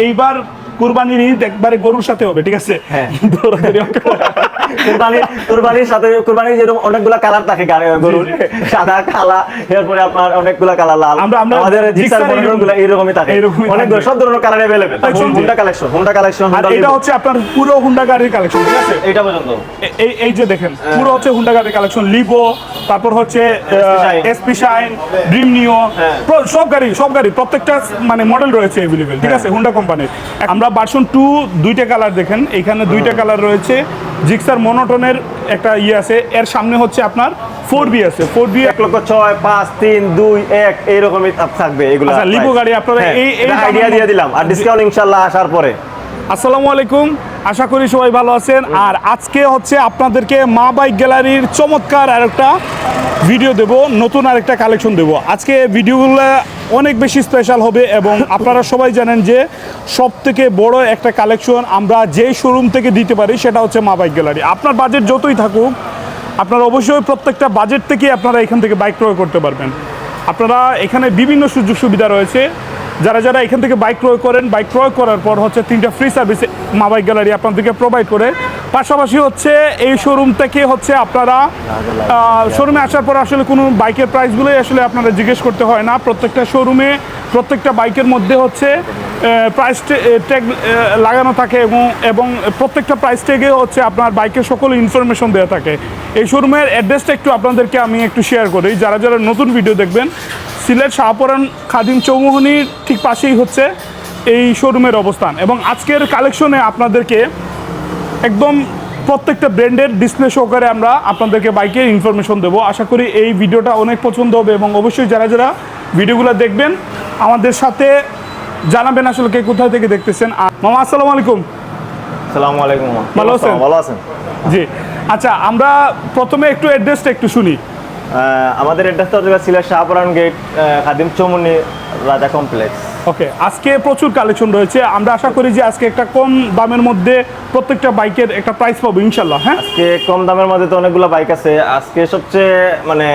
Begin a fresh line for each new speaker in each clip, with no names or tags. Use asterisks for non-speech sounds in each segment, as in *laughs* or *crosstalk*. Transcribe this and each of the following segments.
এইবার কুরবানির ঈদ একবারে গরুর সাথে হবে ঠিক আছে
হ্যাঁ।
দৌড়াদৌড়ি হবে।
কুরবানি কুরবানির সাথে কুরবানির যেরকম অনেকগুলা কালার থাকে গাড়ি গরুর সাদা কালা এরপরে আপনার অনেকগুলা কালার লাল
আমরা- আমরা
আমাদের জিক্সার
জিক্সার
মডেল গুলো এইরকমই থাকে
এইরকমই
অনেক
থাকবে।
সব ধরনের কালার अवेलेबल
একদম জি।
হোন্ডা কালেকশন হোন্ডা কালেকশন
আর এটা হচ্ছে আপনার পুরো হুন্ডা গাড়ির কালেকশন ঠিক আছে
এইটা পর্যন্ত
এ- এই এই যে দেখেন পুরো হচ্ছে হুন্ডা গাড়ির কালেকশন লিভো তারপর হচ্ছে
Shine।
এসপি শাইন ড্রিম নিও
হ্যাঁ।
সব গাড়ি সব গাড়ি প্রত্যেকটা মানে মডেল রয়েছে এভেলেবেল ঠিক আছে হুন্ডা কোম্পানির আমরা ভার্সন টু দুইটা কালার দেখেন এখানে দুইটা কালার রয়েছে জিক্সার মনোটনের একটা ইয়ে আছে। এর সামনে হচ্ছে আপনার ফোর বি আছে। ফোর বি
এক লক্ষ ছয় পাঁচ তিন দুই এক এইরকমই থাকবে এগুলো
লিপো গাড়ি আপনারা এই- এই
আইডিয়া দিয়ে দিলাম। আর ডিসকাউন্ট ইনশাল্লাহ আসার পরে।
আসসালামু আলাইকুম। আশা করি সবাই ভালো আছেন। আর আজকে হচ্ছে আপনাদেরকে মা বাইক গ্যালারির চমৎকার আরেকটা ভিডিও দেব, নতুন আরেকটা কালেকশন দেব। আজকে ভিডিওগুলো অনেক বেশি স্পেশাল হবে এবং আপনারা সবাই জানেন যে সব থেকে বড় একটা কালেকশন আমরা যেই শোরুম থেকে দিতে পারি সেটা হচ্ছে মা বাইক গ্যালারি। আপনার বাজেট যতই থাকুক, আপনারা অবশ্যই প্রত্যেকটা বাজেট থেকে আপনারা এখান থেকে বাইক ক্রয় করতে পারবেন। আপনারা এখানে বিভিন্ন সুযোগ সুবিধা রয়েছে। যারা যারা এখান থেকে বাইক ক্রয় করেন, বাইক ক্রয় করার পর হচ্ছে তিনটা free service Maa bike gallery আপনাদেরকে প্রোভাইড করে। পাশাপাশি হচ্ছে এই শোরুম থেকে হচ্ছে আপনারা শোরুমে আসার পর আসলে কোনো বাইকের প্রাইসগুলোই আসলে আপনারা জিজ্ঞেস করতে হয় না। প্রত্যেকটা শোরুমে প্রত্যেকটা বাইকের মধ্যে হচ্ছে প্রাইস ট্যাগ লাগানো থাকে এবং এবং প্রত্যেকটা প্রাইস ট্যাগে হচ্ছে আপনার বাইকের সকল ইনফরমেশন দেওয়া থাকে। এই শোরুমের অ্যাড্রেসটা একটু আপনাদেরকে আমি একটু শেয়ার করি। যারা যারা নতুন ভিডিও দেখবেন, সিলেট শাহপরান খাদিম চৌমোহনীর ঠিক পাশেই হচ্ছে এই শোরুমের অবস্থান। এবং আজকের কালেকশনে আপনাদেরকে একদম প্রত্যেকটা ব্র্যান্ডের ডিসপ্লে সহকারে আমরা আপনাদেরকে বাইকের ইনফরমেশন দেবো। আশা করি এই ভিডিওটা অনেক পছন্দ হবে এবং অবশ্যই যারা যারা ভিডিওগুলো দেখবেন, আমাদের সাথে জানাবেন আসলে কে কোথায় থেকে দেখতেছেন। মামা আসসালামু আলাইকুম।
আসসালামু আলাইকুম
ভালো আছেন?
ভালো আছেন।
জি। আচ্ছা আমরা প্রথমে একটু অ্যাড্রেসটা একটু শুনি।
আমাদের অ্যাড্রেসটা হচ্ছে Sylhet Shahporan gate Khadim Chowmoni Raja complex
okay আজকে প্রচুর কালেকশন রয়েছে। আমরা আশা করি যে আজকে একটা কম দামের মধ্যে প্রত্যেকটা বাইকের একটা প্রাইস পাবো ইনশাল্লাহ হ্যাঁ?
আজকে কম দামের মধ্যে তো অনেকগুলো বাইক আছে। আজকে সবচেয়ে মানে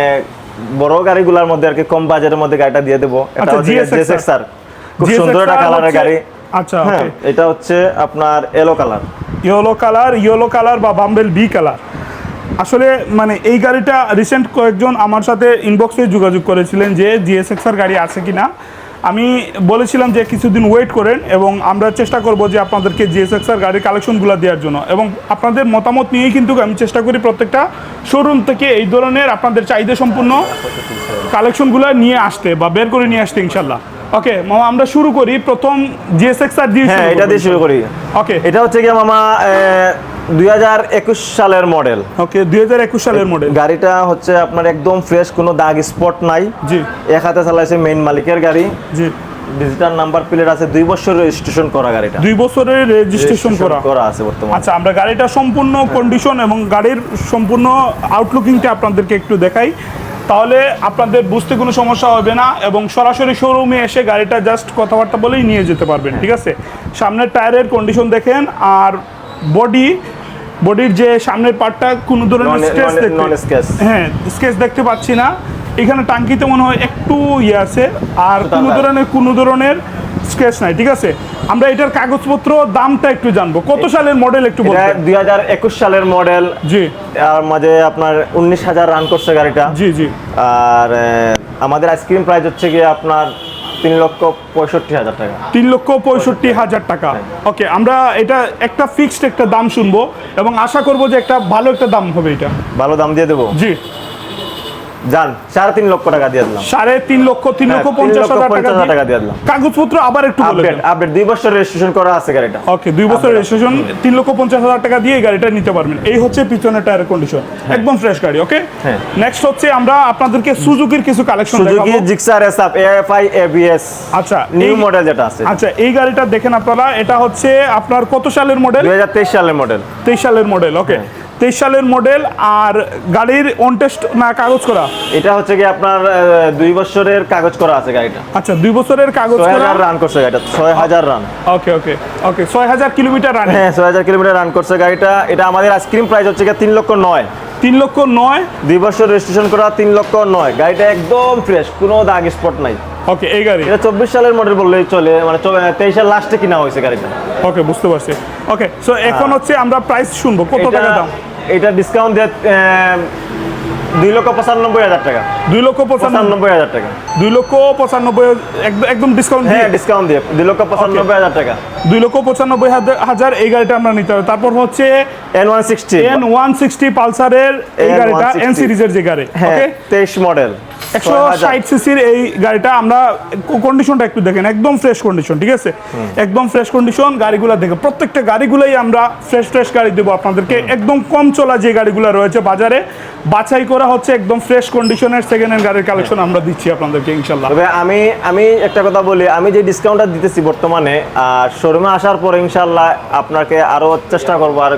বড় গাড়িগুলোর মধ্যে আর কি কম বাজারের মধ্যে গাড়িটা দিয়ে দেবো। এটা
আচ্ছা,
হচ্ছে
GSX
জিএসএক্সআর খুব সুন্দর একটা কালারের গাড়ি।
আচ্ছা
হ্যাঁ
ওকে
এটা হচ্ছে আপনার yellow colour
yellow colour yellow colour বা বাম্বেল বি কালার আসলে মানে এই গাড়িটা রিসেন্ট কয়েকজন আমার সাথে ইনবক্সে যোগাযোগ করেছিলেন যে জিএসএক্সআর গাড়ি আছে কি না আমি বলেছিলাম যে কিছুদিন ওয়েট করেন এবং আমরা চেষ্টা করব যে আপনাদেরকে জিএসএক্সআর গাড়ির কালেকশনগুলো দেওয়ার জন্য। এবং আপনাদের মতামত নিয়েই কিন্তু আমি চেষ্টা করি প্রত্যেকটা শোরুম থেকে এই ধরনের আপনাদের চাহিদা সম্পূর্ণ কালেকশনগুলো নিয়ে আসতে বা বের করে নিয়ে আসতে ইনশাল্লাহ ওকে মামা আমরা শুরু করি। প্রথম জিএসএক্সআর দিয়ে
হ্যাঁ এটা দিয়ে শুরু করি।
ওকে।
এটা হচ্ছে কি মামা দুই হাজার একুশ সালের মডেল।
ওকে দুই হাজার একুশ সালের মডেল।
গাড়িটা হচ্ছে আপনার একদম ফ্রেশ কোনো দাগ স্পট নাই।
জি।
এক হাতে চালাইছে মেইন মালিকের গাড়ি।
জি।
ডিজিটাল নাম্বার প্লেট আছে দুই বছর রেজিস্ট্রেশন করা গাড়িটা।
দুই বছরের রেজিস্ট্রেশন করা।
করা আছে বর্তমানে।
আচ্ছা আমরা গাড়িটা সম্পূর্ণ কন্ডিশন এবং গাড়ির সম্পূর্ণ আউটলুকিংটা আপনাদেরকে একটু দেখাই। তাহলে আপনাদের বুঝতে কোনো সমস্যা হবে না এবং সরাসরি শোরুমে এসে গাড়িটা জাস্ট কথাবার্তা বলেই নিয়ে যেতে পারবেন ঠিক আছে? সামনের টায়ারের কন্ডিশন দেখেন আর বডি বডির যে সামনের পার্টটা কোনো ধরনের স্কেচ দেখতে হ্যাঁ স্কেচ দেখতে পাচ্ছি না। এখানে টাঙ্কিতে মনে হয় একটু ইয়ে আছে আর কোনো ধরনের কোনো ধরনের স্কেচ নাই ঠিক আছে? আমরা এটার কাগজপত্র দামটা একটু জানব। কত সালের মডেল একটু বলবেন?
দুই হাজার একুশ সালের মডেল
জি।
আর মাঝে আপনার উনিশ হাজার রান করছে গাড়িটা।
জি জি।
আর আমাদের আইসক্রিম প্রাইস হচ্ছে গিয়ে আপনার তিন লক্ষ পঁয়ষট্টি হাজার টাকা।
তিন লক্ষ পঁয়ষট্টি হাজার টাকা। ওকে আমরা এটা একটা ফিক্সড একটা দাম শুনব এবং আশা করব যে একটা ভালো একটা দাম হবে এটা।
ভালো দাম দিয়ে দেবো।
জি।
যান সাড়ে তিন লক্ষ টাকা দিয়ে দিলাম।
সাড়ে তিন লক্ষ তিন
হ্যাঁ,
লক্ষ পঞ্চাশ হাজার টাকা দিয়ে-
দিলাম।
কাগজপত্র আবার একটু
আপডেট আপডেট দুই বছর রেজিস্ট্রেশন করা আছে গাড়িটা।
ওকে দুই বছর রেজিস্ট্রেশন তিন লক্ষ পঞ্চাশ হাজার টাকা দিয়ে গাড়িটা নিতে পারবেন। এই হচ্ছে পিছনের টায়ারের কন্ডিশন একদম ফ্রেশ গাড়ি ওকে
হ্যাঁ।
নেক্সট হচ্ছে আমরা আপনাদেরকে সুজুকির কিছু কালেকশন
সুজুকি জিক্সার এসআপ এএফআই এবিএস
আচ্ছা
নিউ মডেল যেটা আছে।
আচ্ছা এই গাড়িটা দেখেন আপনারা এটা হচ্ছে আপনার কত সালের মডেল
তেইশ সালের মডেল
তেইশ সালের মডেল ওকে তেইশ সালের মডেল আর গাড়ির অন টেস্ট না কাগজ করা?
এটা হচ্ছে কি আপনার দুই বছরের কাগজ করা আছে গাড়িটা।
আচ্ছা দুই বছরের কাগজ করা?
রান করছে গাড়িটা ছয় হাজার রান
ওকে ওকে ওকে ছয় হাজার কিলোমিটার রান
হ্যাঁ ছয় হাজার কিলোমিটার রান করছে গাড়িটা। এটা আমাদের আইসক্রিম প্রাইস হচ্ছে গিয়ে তিন লক্ষ নয়।
তিন লক্ষ নয়?
দুই বছর রেজিস্ট্রেশন করা তিন লক্ষ নয়। গাড়িটা একদম ফ্রেশ কোনো দাগ স্পট নাই।
ওকে এই গাড়ি।
এটা চব্বিশ সালের মডেল বললেই চলে মানে তেইশের লাস্টে কিনা হয়েছে গাড়িটা।
ওকে বুঝতে পারছি। ওকে সো এখন হচ্ছে আমরা প্রাইস শুনব কত টাকা দাম?
এটা ডিসকাউন্ট দিয়ে দুই লক্ষ পঁচানব্বই হাজার টাকা।
দুই লক্ষ পঁচানব্বই
হাজার টাকা।
দুই লক্ষ পঁচানব্বই একদম- ডিসকাউন্ট
হ্যাঁ ডিসকাউন্ট দিয়ে। দুই লক্ষ পঁচানব্বই হাজার টাকা।
দুই লক্ষ পঁচানব্বই হাজার এই গাড়িটা আমরা নিতে হবে তারপর হচ্ছে
N one sixty
N one sixty পালসারের এই গাড়িটা এন সিরিজের যে গাড়ি
হ্যাঁ তেইশ মডেল
একশো ষাট সিসির এই গাড়িটা আমরা কন্ডিশনটা একটু দেখেন একদম ফ্রেশ কন্ডিশন ঠিক আছে? একদম ফ্রেশ কন্ডিশন গাড়িগুলো দেখে প্রত্যেকটা গাড়িগুলোই আমরা ফ্রেশ ফ্রেশ গাড়ি দেবো আপনাদেরকে। একদম কম চলা যে গাড়িগুলো রয়েছে বাজারে বাছাই করা হচ্ছে একদম ফ্রেশ কন্ডিশনের সেকেন্ড হ্যান্ড গাড়ির কালেকশন আমরা দিচ্ছি আপনাদেরকে ইনশাল্লাহ।
তবে আমি আমি একটা কথা বলি আমি যে ডিসকাউন্টটা দিতেছি বর্তমানে শোরুমে আসার পরে ইনশাল্লাহ আপনাকে আরও চেষ্টা করব আর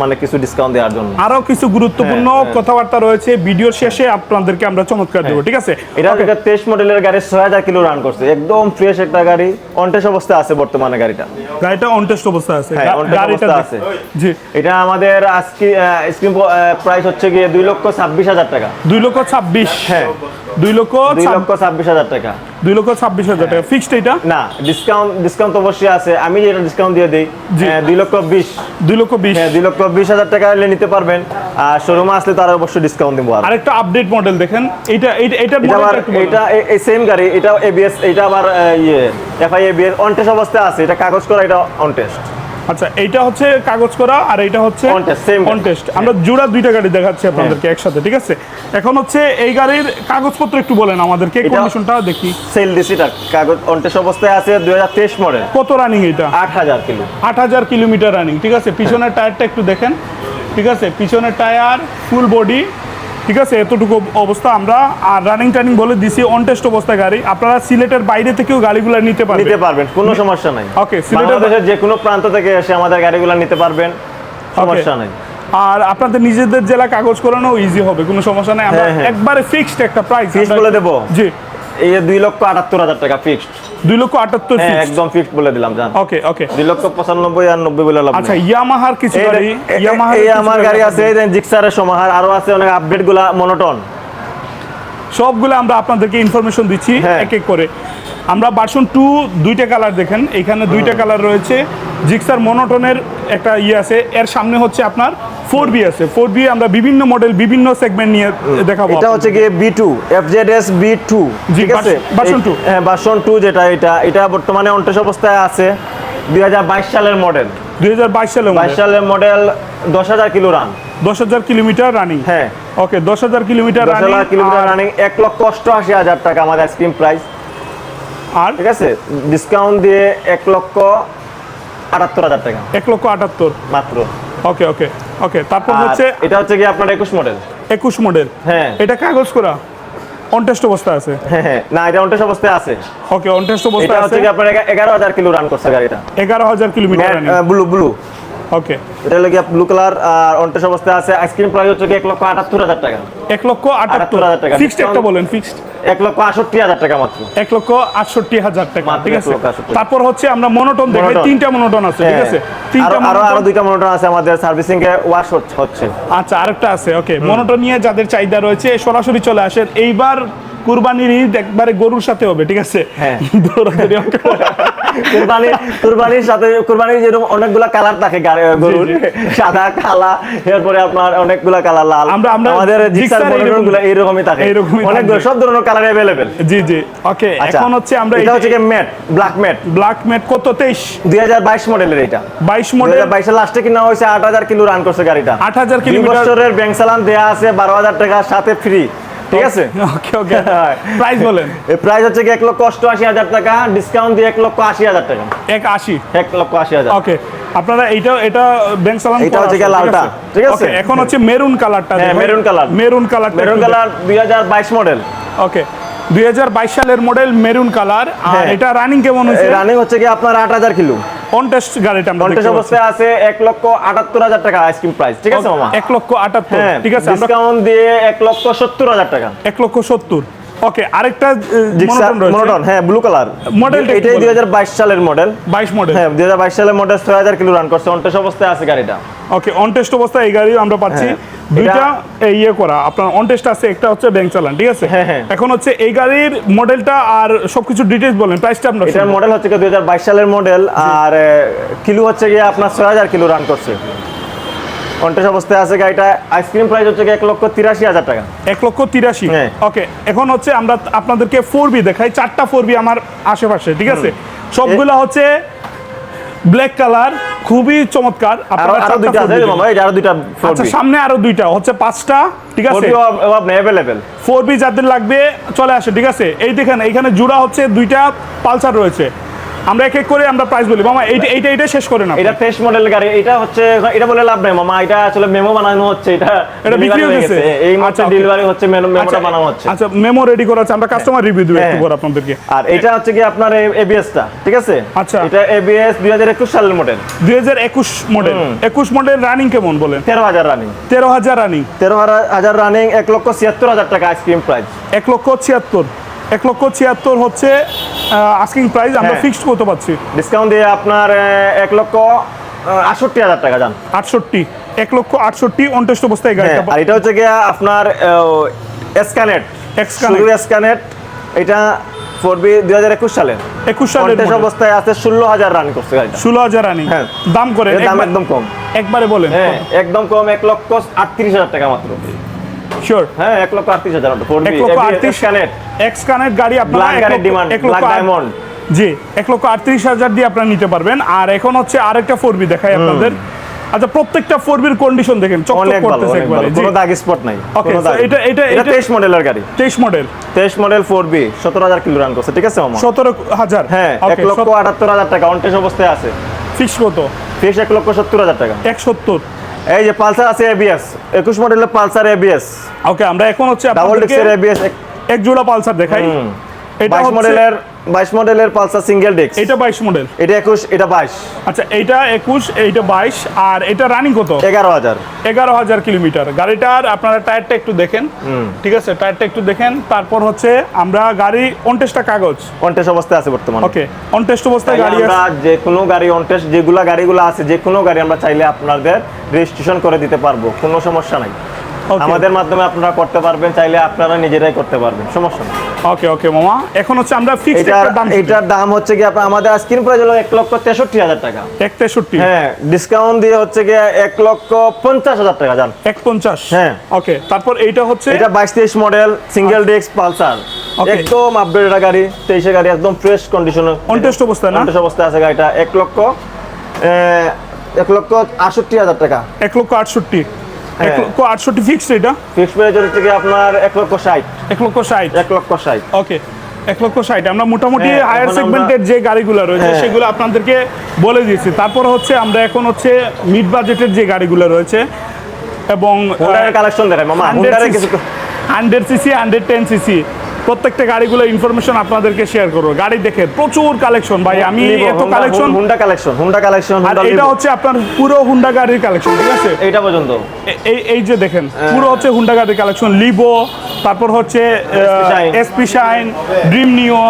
মানে কিছু ডিসকাউন্ট দেওয়ার জন্য।
আরও কিছু গুরুত্বপূর্ণ
হ্যাঁ, হ্যাঁ।
কথাবার্তা রয়েছে ভিডিওর শেষে আপনাদেরকে আমরা চমৎকার দেবো ঠিক আছে?
এটা এটা তেইশ মডেলের গাড়ি ছয় হাজার কিলো রান করছে। একদম ফ্রেশ একটা গাড়ি। অনটেস অবস্থা আছে বর্তমানে গাড়িটা।
গাড়িটা অনটেস্ট অবস্থা আছে।
হ্যাঁ,
গাড়িটা
আছে।
জি।
এটা আমাদের আজকে স্ক্রিন প্রাইস হচ্ছে গিয়ে দুই লক্ষ ছাব্বিশ হাজার টাকা।
দুই লক্ষ ছাব্বিশ।
হ্যাঁ।
দুই লক্ষ
দুই লক্ষ ছাব্বিশ হাজার টাকা।
দুই লক্ষ ছাব্বিশ হাজার টাকা। ফিক্সড এটা?
না ডিসকাউন্ট ডিসকাউন্ট অবশ্যই আছে। আমি যেটা ডিসকাউন্ট দিয়ে দিই হ্যাঁ, দুই লক্ষ বিশ।
দুই লক্ষ বিশ।
হ্যাঁ দুই লক্ষ বিশ হাজার টাকা হলে নিতে পারবেন। আর শোরুমে আসলে তার অবশ্যই ডিসকাউন্ট দিব আর।
আরেকটা আপডেট মডেল দেখেন। এটা এটা
এটা
একটু
এই সেম গাড়ি। এটা এবিএস এটা আবার ইয়ে এফআই এবিএস অন টেস্ট অবস্থায় আছে। এটা কাগজ করা এটা অন টেস্ট
আচ্ছা এইটা হচ্ছে কাগজ করা আর এটা হচ্ছে
same
আমরা জোড়া দুইটা গাড়ি দেখাচ্ছি আপনাদেরকে একসাথে ঠিক আছে? এখন হচ্ছে এই গাড়ির কাগজপত্র একটু বলেন আমাদেরকে কন্ডিশনটা দেখি।
সেল দিসিটা কাগজ অন টেস্ট অবস্থায় আছে দুই হাজার তেইশ মডেল
কত রানিং এটা?
আট হাজার কিলো।
আট হাজার কিলোমিটার রানিং ঠিক আছে? পিছনের টায়ারটা একটু দেখেন ঠিক আছে? পিছনের টায়ার ফুল বডি ঠিক আছে এতটুকু অবস্থা আমরা। আর রানিং টানিং বলে দিছি অন টেস্ট অবস্থা গাড়ি। আপনারা সিলেটের বাইরে থেকেও গাড়িগুলো নিতে পারবেন।
নিতে পারবেন কোনো সমস্যা নাই।
ওকে সিলেটের-
যে কোনো প্রান্ত থেকে এসে আমাদের গাড়িগুলো নিতে পারবেন সমস্যা নাই।
আর আপনাদের নিজেদের জেলা কাগজ করানো ইজি হবে কোনো সমস্যা নাই। আমরা
হ্যাঁ, হ্যাঁ।
একবারে ফিক্সড একটা প্রাইস
বলে দেবো?
জি।
এই দুই লক্ষ আটাত্তর হাজার টাকা ফিক্সড
দুই লক্ষ আটাত্তর
হ্যাঁ একদম ফিক্সড বলে দিলাম জান।
ওকে ওকে
দুই লক্ষ পঁচানব্বই আর নব্বই বলে লাভ
আচ্ছা ইয়ামাহার কিছু গাড়ি ইয়ামাহার
এই আমার গাড়ি আছে। জিক্সারের সমাহার আরও আছে অনেক আপডেটগুলা মনোটন
সবগুলো আমরা আপনাদেরকে ইনফরমেশন দিচ্ছি
হ্যাঁ।
এক এক করে। আমরা ভার্সন টু দুইটা কালার দেখেন। এখানে দুইটা কালার রয়েছে। জিক্সার মনোটনের একটা ইয়ে আছে। এর সামনে হচ্ছে আপনার ফোর বি আছে ফোর বি আমরা বিভিন্ন মডেল বিভিন্ন সেগমেন্ট নিয়ে দেখাবো
এটা হচ্ছে গিয়ে B two F Z S B
two
ঠিক আছে? এই-
2
হ্যাঁ ভার্সন টু যেটা এটা এটা বর্তমানে অন্টেস অবস্থায় আছে দুই হাজার বাইশ সালের মডেল
দুই হাজার বাইশ সালে
বাইশ সালের মডেল দশ হাজার কিলো রান
দশ হাজার কিলোমিটার রানিং
হ্যাঁ।
ওকে দশ হাজার কিলোমিটার
হাজার কিলোমিটার
রানিং
রানিং এক লক্ষ অষ্টআশি হাজার টাকা আমাদের স্ক্রিন প্রাইস
আর?
ঠিক আছে? ডিসকাউন্ট দিয়ে এক লক্ষ আটাত্তর হাজার টাকা।
এক লক্ষ আটাত্তর।
মাত্র।
ওকে ওকে ওকে তারপর হচ্ছে
এটা হচ্ছে কি আপনার একুশ মডেল
একুশ মডেল
হ্যাঁ।
এটা কাগজ করা অনটেস্ট অবস্থা আছে।
হ্যাঁ হ্যাঁ। না এটা অনটেস্ট অবস্থায় আছে।
ওকে অনটেস্ট অবস্থা
এটা
আছে।
হচ্ছে কি আপনার এগা- এগারো হাজার কিলো রান করছে গাড়িটা।
এগারো হাজার কিলোমিটার
ব্লু ব্লু
ওকে
এটা ব্লু কালার আর অন্টেস অবস্থায় আছে। আইসক্রিম প্রাইস হচ্ছে এক লক্ষ আটাত্তর হাজার টাকা।
এক লক্ষ আটাত্তর।
78,000 টাকা।
ফিক্সড একটা বলেন ফিক্সড
এক লক্ষ আটষট্টি হাজার টাকা মাত্র।
এক লক্ষ আটষট্টি হাজার টাকা ঠিক আছে? তারপর হচ্ছে আমরা মনোটন দেখি তিনটা মনোটন আছে ঠিক
হ্যাঁ।
আছে? তিনটা
আরও
আরও
দুইটা মনোটন আছে আমাদের সার্ভিসিং এ ওয়াশ হচ্ছে
আচ্ছা আরেকটা আছে ওকে মনোটন নিয়ে যাদের চাহিদা রয়েছে সরাসরি চলে আসেন। এইবার কুরবানির ঈদ একবারে গরুর সাথে হবে ঠিক আছে?
হ্যাঁ।
দৌড়াদৌড়ি।
কুরবানি কুরবানির সাথে কুরবানির যেরকম অনেকগুলা কালার থাকে গাড়ি গরুর
জি।
সাদা কালা এরপরে আপনার অনেকগুলা কালার লাল
আমরা- আমরা
আমাদের জিক্সার
জিক্সার এইরকম-
মনোটনগুলো এইরকমই থাকে
এইরকমই
অনেকগুলো
থাকবে।
সব ধরনের কালার अवेलेबल
জি জি ওকে
আচ্ছা
এখন হচ্ছে আমরা
এটা হচ্ছে কি matte black matte
black matte কত তেইশ
2022 মডেলের এটা
বাইশ মডেল
2022 এর লাস্টে কিনা হয়েছে 8000 কিলো রান করছে গাড়িটা
8000
দুই
কিলোমিটার
বছরের ব্যাংক চালান দেয়া আছে 12000 টাকা সাথে ফ্রি ঠিক আছে?
ওকে ওকে। প্রাইস বলেন।
এই প্রাইস হচ্ছে কি এক লক্ষ অষ্টআশি হাজার টাকা ডিসকাউন্ট দিয়ে এক লক্ষ আশি হাজার টাকা।
এক আশি?
এক লক্ষ আশি হাজার।
ওকে আপনারা এইটা এটা ব্যাংক চালান
এটা হচ্ছে লালটা, ঠিক আছে?
এখন হচ্ছে মেরুন কালারটা
হ্যাঁ, maroon colour.
Maroon colour
maroon colour দুই হাজার বাইশ মডেল
ওকে দুই হাজার বাইশ সালের মডেল মেরুন কালার আর
হ্যাঁ।
এটা রানিং কেমন হয়েছে?
রানিং হচ্ছে কি আপনার আট হাজার কিলো।
অন টেস্ট গাড়িটা আমরা
কন্টেস্ট
দেখতে
অবস্থায় আছে এক লক্ষ আটাত্তর হাজার টাকা আইসক্রিম প্রাইস ঠিক আছে মামা?
এক লক্ষ আটাত্তর
হ্যাঁ
ঠিক আছে আমরা
ডিসকাউন্ট দিয়ে এক লক্ষ সত্তর হাজার টাকা।
এক লক্ষ সত্তর। ওকে আরেকটা মনোটন
হ্যাঁ ব্লু কালার
একটু
এটাই
বলুন।
দুই হাজার বাইশ সালের মডেল
22 মডেল
হ্যাঁ দুই হাজার বাইশ সালের মডেল ছয় হাজার কিলো রান করছে অন্টেস অবস্থায় আছে গাড়িটা।
ওকে অন টেস্ট অবস্থায় এই গাড়ি আমরা পাচ্ছি।
হ্যাঁ,
দুইটা এই ইয়ে করা। আপনার অন টেস্ট আছে একটা হচ্ছে ব্যাংক চালান ঠিক আছে?
হ্যাঁ, হ্যাঁ।
এখন হচ্ছে এই গাড়ির মডেলটা আর সবকিছু ডিটেইলস বলেন প্রাইসটা আমরা
এটার মডেল হচ্ছে দুই হাজার বাইশ সালের মডেল আর কিলো হচ্ছে গিয়ে আপনার ছয় হাজার কিলো রান করছে। অন্টেস অবস্থায় আছে গাড়িটা। আইসক্রিম প্রাইস হচ্ছে এক লক্ষ তিরাশি হাজার টাকা।
এক লক্ষ তিরাশি?
হ্যাঁ।
ওকে এখন হচ্ছে আমরা আপনাদেরকে ফোর বি দেখাই। চারটা ফোর বি আমার আশেপাশে ঠিক আছে? সবগুলা হচ্ছে ব্ল্যাক কালার খুবই চমৎকার।
আরও
আপনারা
আরও
চারটা
দুইটা আছে মামা এই আরও দুইটা
আচ্ছা সামনে আরও দুইটা হচ্ছে পাঁচটা ঠিক আছে?
আপনি
ফোর বি যাদের লাগবে চলে আসে ঠিক আছে? এই দেখেন এইখানে জোড়া হচ্ছে দুইটা পালসার রয়েছে। আমরা এক এক করে আমরা প্রাইস বলি। মামা এইটা এইটা এইটা শেষ করে না
এটা ফ্রেশ মডেল গাড়ি এটা হচ্ছে এটা বলে লাভ নাই মামা এটা আসলে মেমো বানানো হচ্ছে এটা
এটা বিক্রি?
গেছে। এই মাত্র
আচ্ছা.
ডেলিভারি হচ্ছে মেমোটা বানানো হচ্ছে।
আচ্ছা মেমো রেডি করা আছে আমরা কাস্টমার রিভিউ দেবো একটু। পর আপনাদেরকে।
আর এটা হচ্ছে কি আপনার এবিএসটা ঠিক আছে?
আচ্ছা।
এটা এবিএস দুই হাজার একুশ সালের মডেল
দুই হাজার একুশ মডেল একুশ মডেল রানিং কেমন বলেন?
তেরো হাজার রানিং
তেরো হাজার রানিং
তেরো হাজার রানিং এক লক্ষ ছিয়াত্তর হাজার টাকা আইসক্রিম প্রাইস
এক লক্ষ ছিয়াত্তর। এক লক্ষ ছিয়াত্তর হচ্ছে আস্কিং প্রাইস আমরা
হ্যাঁ।
ফিক্সড করতে পারছি।
ডিসকাউন্ট দিয়ে আপনার এক লক্ষ আটষট্টি হাজার টাকা যান
আটষট্টি এক লক্ষ আটষট্টি অনটেস্ট অবস্থায়
হ্যাঁ,
গাড়িটা
আর এটা হচ্ছে গিয়া আপনার এসকানেট। শুধু এসকানেট এটা ফোর বি দুই হাজার একুশ সালের
একুশ
কন্টেস্ট অবস্থায় আছে ষোলো হাজার রান করছে গাড়িটা।
ষোলো হাজার রানিং
হ্যাঁ।
দাম করে
দাম একদম কম।
একবারে বলেন।
হ্যাঁ একদম কম এক লক্ষ আটত্রিশ হাজার টাকা মাত্র।
শিওর
হ্যাঁ এক লক্ষ আটত্রিশ হাজার
এক লক্ষ আটত্রিশ
এসকানেট
এক্স কানের গাড়ি আপনারা এক লক্ষ-
Black
জি এক লক্ষ আটত্রিশ হাজার দিয়ে আপনারা নিতে পারবেন। আর এখন হচ্ছে আরেকটা ফোর বি দেখাই আপনাদের। আচ্ছা প্রত্যেকটা ফোর বির কন্ডিশন দেখেন চকচক করতেছে একবারে
কোনো দাগ স্পট নাই দাগ
এটা- এটা-
এটা
এটা-
তেইশ মডেলের গাড়ি।
তেইশ মডেল
তেইশ মডেল ফোর বি সতেরো হাজার কিলো রান করছে ঠিক আছে মামা?
সতেরো হাজার।
হ্যাঁ এক লক্ষ আটাত্তর হাজার টাকা অনটেস অবস্থায় আছে।
ফিক্স কত?
ফিক্স এক লক্ষ সত্তর হাজার টাকা।
এক সত্তর।
এই যে পালসার আছে এবিএস একুশ মডেলের পালসার এবিএস
ওকে আমরা এখন হচ্ছে
ডাবল ডিক্সের এবিএস
এক জোড়া পালসার দেখাই। এটা
মডেলের বাইশ মডেলের পালসার সিঙ্গেল ডিক্স
এটা বাইশ মডেল।
এটা একুশ এটা বাইশ।
আচ্ছা এইটা একুশ এইটা বাইশ আর এটা রানিং কত?
এগারো হাজার।
এগারো হাজার কিলোমিটার। গাড়িটার আপনারা টায়ারটা একটু দেখেন। ঠিক আছে টায়ারটা একটু দেখেন। তারপর হচ্ছে আমরা গাড়ি অনটেস্টটা কাগজ।
অনটেস্ট অবস্থায় আছে বর্তমানে।
ওকে অনটেস্ট অবস্থায় গাড়ি
আমরা যে কোনো গাড়ি অনটেস্ট যেগুলো গাড়িগুলো আছে যে কোনো গাড়ি আমরা চাইলে আপনাদের রেজিস্ট্রেশন করে দিতে পারব। কোনো সমস্যা নাই. আমাদের মাধ্যমে আপনারা করতে পারবেন চাইলে আপনারা নিজেরাই করতে পারবেন সমস্যা নেই।
ওকে ওকে মামা। এখন হচ্ছে আমরা ফিক্সড একটা দাম
এটার দাম হচ্ছে কি আপনার আমাদের স্ক্রিন প্রাইস হলো এক লক্ষ তেষট্টি হাজার টাকা।
এক তেষট্টি
হ্যাঁ ডিসকাউন্ট দিয়ে হচ্ছে গিয়ে এক লক্ষ পঞ্চাশ হাজার টাকা যান
এক পঞ্চাশ
হ্যাঁ।
ওকে তারপর এইটা হচ্ছে
এটা বাইশ তেইশ মডেল সিঙ্গেল ডিস্ক পালসার। একদম আপডেট গাড়ি তেইশে গাড়ি একদম ফ্রেশ কন্ডিশনে
অনটেস্ট অবস্থায় না?
অনটেস্ট অবস্থায় আছে গাড়িটা এক লক্ষ আহ, এক লক্ষ আটষট্টি হাজার টাকা।
এক লক্ষ আটষট্টি। আটষট্টি ফিক্সড এটা?
ফিক্সড প্রাইস হচ্ছে কি আপনার এক লক্ষ ষাট।
এক লক্ষ ষাট?
এক লক্ষ ষাট।
ওকে এক লক্ষ ষাট। আমরা মোটামুটি
হ্যাঁ,
হায়ার
এখন
সেগমেন্টের যে গাড়িগুলো রয়েছে
হ্যাঁ।
সেগুলো আপনাদেরকে বলে দিয়েছি। তারপর হচ্ছে আমরা এখন হচ্ছে মিড বাজেটের যে গাড়িগুলো রয়েছে এবং
কালেকশন দেখেন মামা।
Hundred CC hundred ten CC প্রত্যেকটা গাড়িগুলো ইনফরমেশন আপনাদেরকে শেয়ার করব। গাড়ি দেখে প্রচুর কালেকশন ভাই আমি এত collection
Honda collection Honda collection
আর এটা হচ্ছে আপনার পুরো হুন্ডা গাড়ির কালেকশন ঠিক আছে?
এইটা পর্যন্ত।
এই এই যে দেখেন
হ্যাঁ।
পুরো হচ্ছে হুন্ডা গাড়ির কালেকশন লিভো তারপর হচ্ছে এসপি শাইন ড্রিম নিও।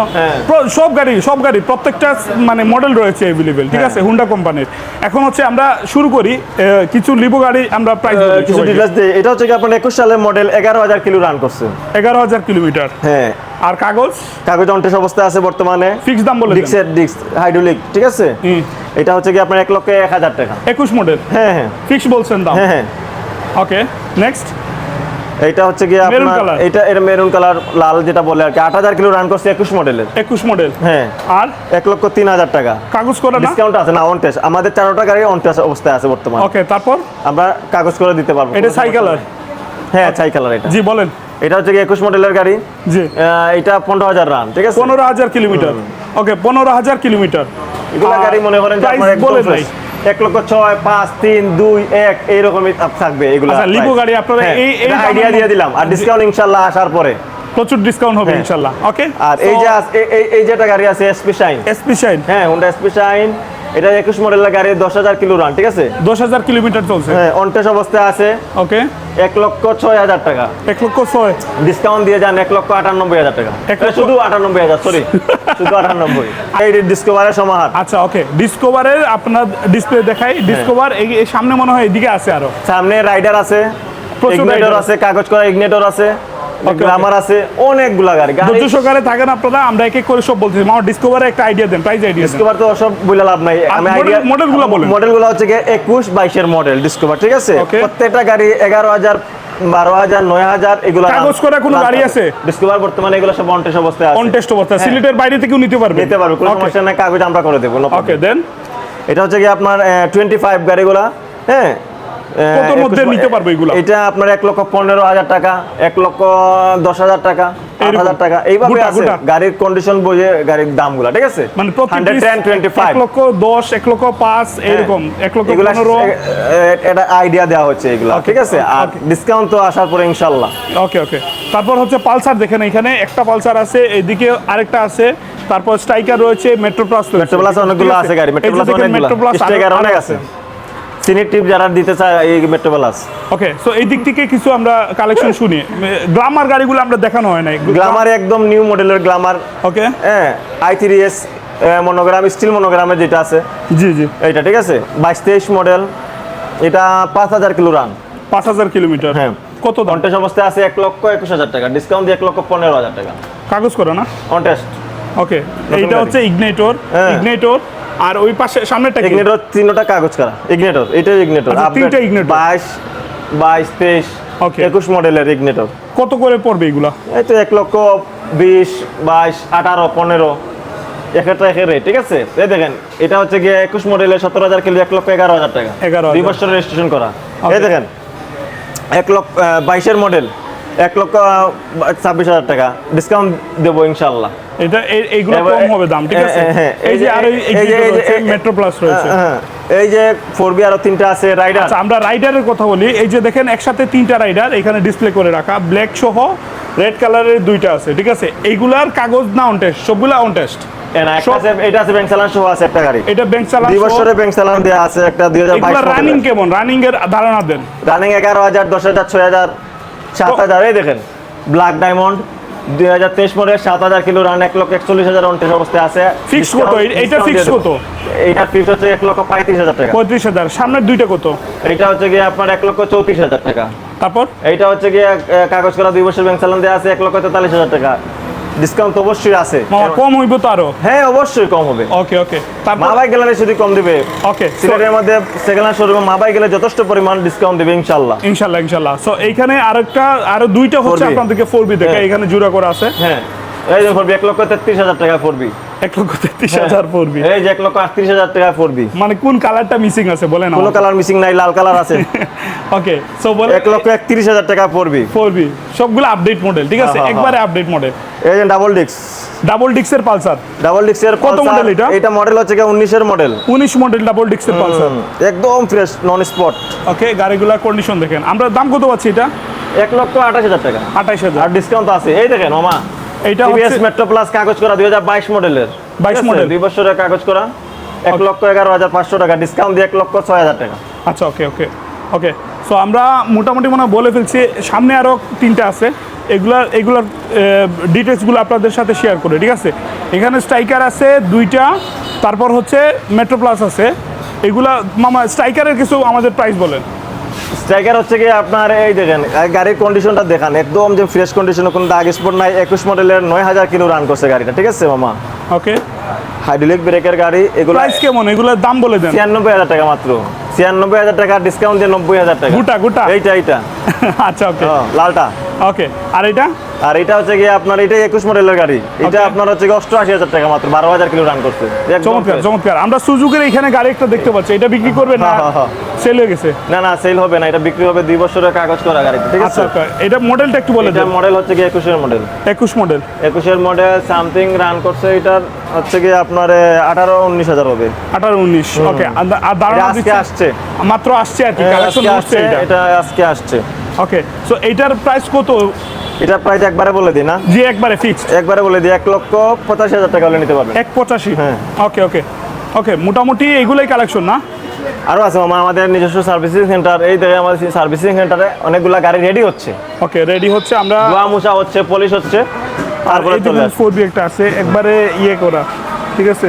সব গাড়ি সব গাড়ি প্রত্যেকটা মানে মডেল রয়েছে অ্যাভেলেবেল ঠিক
হ্যাঁ।
আছে? হুন্ডা কোম্পানির এখন হচ্ছে আমরা শুরু করি কিছু লিভো গাড়ি আমরা প্রাইস
কিছু ডিটেলস দিই এটা হচ্ছে কি আপনার একুশ সালের মডেল এগারো হাজার কিলো রান করছে।
এগারো হাজার কিলোমিটার।
হ্যাঁ।
আর কাগজ?
কাগজ অন্টেস অবস্থায় আছে বর্তমানে।
ফিক্স দাম বলে
ডিক্সের ডিক্স হাইড্রোলিক ঠিক আছে? এটা হচ্ছে কি আপনার এক লক্ষ এক হাজার টাকা।
একুশ মডেল
হ্যাঁ হ্যাঁ।
ফিক্স বলছেন দাম?
হ্যাঁ হ্যাঁ।
ওকে নেক্সট
এইটা হচ্ছে কি আপনার এটা এর মেরুন কালার লাল যেটা বলে আর কি। আট হাজার কিলো রান করছে একুশ মডেলের
একুশ মডেল
হ্যাঁ।
আর?
এক লক্ষ তিন হাজার টাকা।
কাগজ করা না?
ডিসকাউন্ট আছে না অনটেস আমাদের চারোটা গাড়ি অনটেস অবস্থায় আছে বর্তমানে।
ওকে তারপর?
আমরা কাগজ করে দিতে পারব।
এটা
কোনো
সাই কালার
হ্যাঁ ছাই কালার এটা।
জি বলেন।
এটা হচ্ছে একুশ মডেলের গাড়ি?
জি।
এটা পনেরো হাজার রান ঠিক আছে?
পনেরো হাজার কিলোমিটার। ওকে পনেরো হাজার কিলোমিটার।
এগুলা গাড়ি মনে করেন। এক লক্ষ ছয় পাঁচ তিন দুই এক এইরকমই থাকবে এগুলো
আচ্ছা, লিবো গাড়ি আপনারা এই- এই
আইডিয়া দিয়ে দিলাম। আর ডিসকাউন্ট ইনশাল্লাহ আসার পরে।
প্রচুর ডিসকাউন্ট হবে
হ্যাঁ।
ইনশাল্লাহ ওকে
আর এই যে এই যেটা গাড়ি আছে এসপি শাইন
এসপি শাইন
হ্যাঁ হুন্ডা এসপি শাইন এটা একুশ মডেলের গাড়ি দশ হাজার কিলো রান ঠিক আছে?
দশ হাজার কিলোমিটার চলছে।
হ্যাঁ অনটেস অবস্থায় আছে।
ওকে।
এক লক্ষ ছয় হাজার টাকা।
এক লক্ষ ছয়।
ডিসকাউন্ট দিয়ে যান এক লক্ষ আটানব্বই হাজার টাকা। শুধু আটানব্বই হাজার সরি *laughs* শুধু আটানব্বই। ডিসকভারের সমাহার।
আচ্ছা ওকে। ডিসকভারের আপনার ডিসপ্লে দেখাই। ডিসকভার এই এই সামনে মনে হয় এদিকে আছে আরও।
সামনে রাইডার আছে
প্রচুর rider
আছে কাগজ করা ইগনেটর আছে। গ্লামার আছে অনেকগুলা গাড়ি। গাড়ি
ধৈর্য সহকারে থাকেন আপনারা আমরা এক এক করে সব বলতেছি। আমার ডিসকভারে একটা idea then price idea
Discover তো সব বলে লাভ নাই। আমি আইডিয়া
মডেলগুলো বলেন।
মডেলগুলো হচ্ছে গিয়ে একুশ বাইশের মডেল ডিসকভার ঠিক আছে? প্রত্যেকটা গাড়ি এগারো হাজার বারো হাজার নয় হাজার এগুলো
কাগজ করা কোনো গাড়ি আছে?
ডিসকভার বর্তমানে এগুলো সব অনটেস অবস্থায় আছে।
অন টেস্ট অবস্থা
হ্যাঁ।
সিলেটের বাইরে থেকেও নিতে পারবে।
নিতে পারব কোনো সমস্যা নাই কাগজ আমরা করে দেবো
ওকে দেন
এটা হচ্ছে কি আপনার টোয়েন্টি ফাইভ গাড়িগুলা হ্যাঁ?
কতর মধ্যে নিতে পারবে এগুলা?
এটা আপনার এক লক্ষ পনেরো হাজার টাকা এক লক্ষ দশ হাজার টাকা আট হাজার টাকা। এইভাবে আছে। গাড়ির কন্ডিশন বুঝে গাড়ির দামগুলা ঠিক আছে?
মানে
হান্ড্রেড টেন টোয়েন্টি ফাইভ
লক্ষ দশ এক লক্ষ পাঁচ এরকম। এক লক্ষ পনেরো।
এটা আইডিয়া দেওয়া হচ্ছে এগুলা ঠিক আছে? আর ডিসকাউন্ট তো আসার পরে ইনশাল্লাহ
ওকে ওকে তারপর হচ্ছে পালসার দেখেন এখানে একটা পালসার আছে এদিকে আরেকটা আছে তারপর স্ট্রাইকার রয়েছে মেট্রো প্লাস
মেট্রো প্লাস অনেকগুলো আছে? গাড়ি মেট্রো প্লাস অনেক আছে। সিনিয়র টিপ যারা দিতে চায় এই মেট্রো প্লাস
ওকে সো এই দিক থেকে কিছু আমরা কালেকশন শুনি। গ্লামার গাড়িগুলো আমরা দেখানো হয় নাই।
গ্লামার একদম নিউ মডেলের গ্লামার
ওকে
হ্যাঁ I three S monogram steel মনোগ্রামের যেটা আছে।
জি জি।
এইটা ঠিক আছে? বাইশ তেইশ মডেল এটা পাঁচ হাজার কিলো রান
পাঁচ হাজার কিলোমিটার।
হ্যাঁ।
কত দাম?
কন্টেস্ট অবস্থায় আছে এক লক্ষ একুশ হাজার টাকা। ডিসকাউন্ট দিয়ে এক লক্ষ পনেরো হাজার টাকা।
কাগজ করা না?
কন্টেস্ট
ওকে এইটা হচ্ছে ইগনেটর। ইগনেটর আর ওই পাশে সামনেটা
ইগনেটর তিনটা কাগজ করা। ইগনেটর এটাই ইগনেটর
তিনটা igniter।
বাইশ বাইশ তেইশ
Okay.
একুশ মডেলের ইগনেটর
কত করে পড়বে এগুলা?
এই তো এক লক্ষ বিশ বাইশ আঠারো পনেরো। এক একটা একের rate, ঠিক আছে? এই দেখেন এটা হচ্ছে গিয়ে একুশ মডেলের সতেরো হাজার কিলো এক লক্ষ এগারো হাজার টাকা।
11,000
দুই বছরের রেজিস্ট্রেশন করা. এই দেখেন এক লক্ষ বাইশের মডেল এক লক্ষ ছাব্বিশ হাজার টাকা। ডিসকাউন্ট দেবো ইনশাল্লাহ
এটা এইগুলো কম হবে দাম ঠিক আছে?
হ্যাঁ, হ্যাঁ,
এই যে আর
এই এই এই-
মেট্রো প্লাস রয়েছে।
হ্যাঁ, এই যে ফোর বি আরও তিনটা আছে রাইডার
আচ্ছা আমরা রাইডারের কথা বলি। এই যে দেখেন একসাথে তিনটা রাইডার এখানে ডিসপ্লে করে রাখা। ব্ল্যাক সহ রেড কালারের দুইটা আছে ঠিক আছে? এইগুলার কাগজ না অন টেস্ট সবগুলা অন টেস্ট
এটা আছে ব্যাংক চালান সহ আছে একটা গাড়ি।
এটা ব্যাংক চালান
দুই বছরের ব্যাংক চালান দেওয়া আছে একটা দুই হাজার
রানিং কেমন? রানিং এর ধারণা দেন।
রানিং এগারো হাজার দশ হাজার ছয় হাজার। সাত হাজার এই দেখেন ব্ল্যাক ডায়মন্ড দুই হাজার তেইশ মডেল সাত হাজার কিলো রান এক লক্ষ একচল্লিশ হাজার উনত্রিশ অবস্থায় আছে
ফিক্স কত?
দিয়ে দেবো।
কত?
ফিক্স হচ্ছে এক লক্ষ পঁয়ত্রিশ হাজার টাকা
পঁয়ত্রিশ হাজার সামনের দুইটা কত
এটা হচ্ছে গিয়ে আপনার এক লক্ষ চৌত্রিশ হাজার টাকা
তারপর
এইটা হচ্ছে গিয়ে কাগজ করা দুই বছর ব্যাংক চালান দেওয়া আছে এক লক্ষ তেতাল্লিশ হাজার টাকা ডিসকাউন্ট অবশ্যই আছে।
কম হইব তো আরও?
হ্যাঁ অবশ্যই কম হবে।
ওকে ওকে
মা বাই গেলে শুধু কম দিবে।
ওকে
সিলেটের মধ্যে সেকেন্ড হ্যান্ড শোরুমে মা বাই গেলে যথেষ্ট পরিমাণ ডিসকাউন্ট দিবে ইনশাআল্লাহ।
ইনশাআল্লাহ ইনশাআল্লাহ। সো এইখানে আরেকটা আরও দুইটা হচ্ছে
4B
আপনাদেরকে ফোর বি দেখে
হ্যাঁ।
এখানে জুড়া করা আছে।
হ্যাঁ। এই যে ফোরবি এক লক্ষ তেত্রিশ হাজার টাকা ফোরবি।
এক লক্ষ তেত্রিশ হাজার ফোর বি
এই যে এক লক্ষ আটত্রিশ হাজার টাকা ফোরবি।
মানে কোন কালারটা মিসিং আছে বলেন
কোনো কালার মিসিং নাই লাল কালার আছে।
ওকে সো বলে
এক লক্ষ একত্রিশ হাজার টাকা পড়বি
ফোর সবগুলো আপডেট মডেল ঠিক আছে?
হ্যাঁ, হ্যাঁ,
একবারে আপডেট মডেল
এই যে ডাবল ডিক্স
ডাবল ডিক্সের পালসার।
ডাবল ডিক্সের
কত model এটা?
এটা মডেল হচ্ছে উনিশের মডেল
উনিশ মডেল ডাবল ডিক্সের পালসার।
একদম ফ্রেশ নন স্পট
ওকে গাড়িগুলোর কন্ডিশন দেখেন। আমরা দাম কত পাচ্ছি এটা?
এক লক্ষ আঠাশ হাজার টাকা।
আঠাশ হাজার।
আর ডিসকাউন্ট আছে। এই দেখেন ওমা।
এইটা
টিভিএস মেট্রো প্লাস কাগজ করা দুই হাজার বাইশ মডেলের।
22 মডেল।
দুই বছরের কাগজ করা এক লক্ষ এগারো হাজার পাঁচশো টাকা ডিসকাউন্ট দিয়ে এক লক্ষ ছয় হাজার টাকা।
আচ্ছা ওকে ওকে ওকে সো আমরা মোটামুটি মনে বলে ফেলছি সামনে আরও তিনটা আছে। এগুলার এগুলার ডিটেলসগুলো আপনাদের সাথে শেয়ার করে ঠিক আছে? এখানে স্ট্রাইকার আছে দুইটা তারপর হচ্ছে মেট্রো প্লাস আছে। এগুলা মামা স্ট্রাইকারের কিছু আমাদের প্রাইস বলেন।
স্ট্রাইকার হচ্ছে কি আপনার এই দেখেন গাড়ির কন্ডিশনটা দেখান। একদম যে ফ্রেশ কন্ডিশনে কোনো দাগ স্পট নাই। একুশ মডেলের নয় হাজার কিলো রান করছে গাড়িটা ঠিক আছে মামা?
ওকে
হাইড্রোলিক ব্রেকের গাড়ি এগুলো
প্রাইস কেমন? এগুলোর দাম বলে দেন।
ছিয়ানব্বই হাজার টাকা মাত্র। ছিয়ানব্বই হাজার টাকা ডিসকাউন্ট দিয়ে নব্বই হাজার টাকা।
গোটা গোটা?
এইটা এইটা। *laughs*
আচ্ছা ওকে
হ্যাঁ, লালটা।
ওকে আর এটা
আর এটা হচ্ছে গিয়ে আপনার এটা একুশ মডেলের গাড়ি। এটা আপনার হচ্ছে গিয়ে অষ্টআশি হাজার টাকা মাত্র বারো হাজার কিলো রান করছে।
চমৎকার চমৎকার। আমরা সুযোগের এখানে গাড়ি একটা দেখতে পাচ্ছি। এটা বিক্রি করবে না?
হ্যাঁ, হ্যাঁ।
সেল হয়ে গেছে?
না না সেল হবে না এটা বিক্রি হবে দুই বছরের কাগজ করা গাড়ি ঠিক
আচ্ছা
আছে
এটা মডেলটা একটু বলে
এটা মডেল হচ্ছে গিয়ে একুশের মডেল
একুশ মডেল
একুশের মডেল সামথিং রান করছে এটার হচ্ছে গিয়ে আপনার আঠারো উনিশ হাজার হবে।
আঠারো উনিশ ওকে আর দাঁড়ানো
আজকে আসছে।
মাত্র আসছে আর কি
হ্যাঁ,
কালেকশন
আসছে
এটা।
এটা আজকে আসছে।
ওকে সো এইটার প্রাইস কত?
এটা প্রাইস একবারে বলে দিই না?
জি একবারে ফিক্সড
একবারে বলে দিই এক লক্ষ পঁচাশি হাজার টাকা হলে নিতে পারবেন।
এক পঁচাশি।
হ্যাঁ।
ওকে ওকে ওকে মোটামুটি এগুলোই কালেকশন না?
আরও আছে মামা আমাদের নিজস্ব সার্ভিসিং সেন্টার এই দেখে আমাদের সার্ভিসিং সেন্টারে অনেকগুলা গাড়ি রেডি হচ্ছে
ওকে রেডি হচ্ছে আমরা
ধোয়া মোছা হচ্ছে পলিশ হচ্ছে
আর
তারপরে।
ফোর বি একটা আছে একবারে ইয়ে করা ঠিক আছে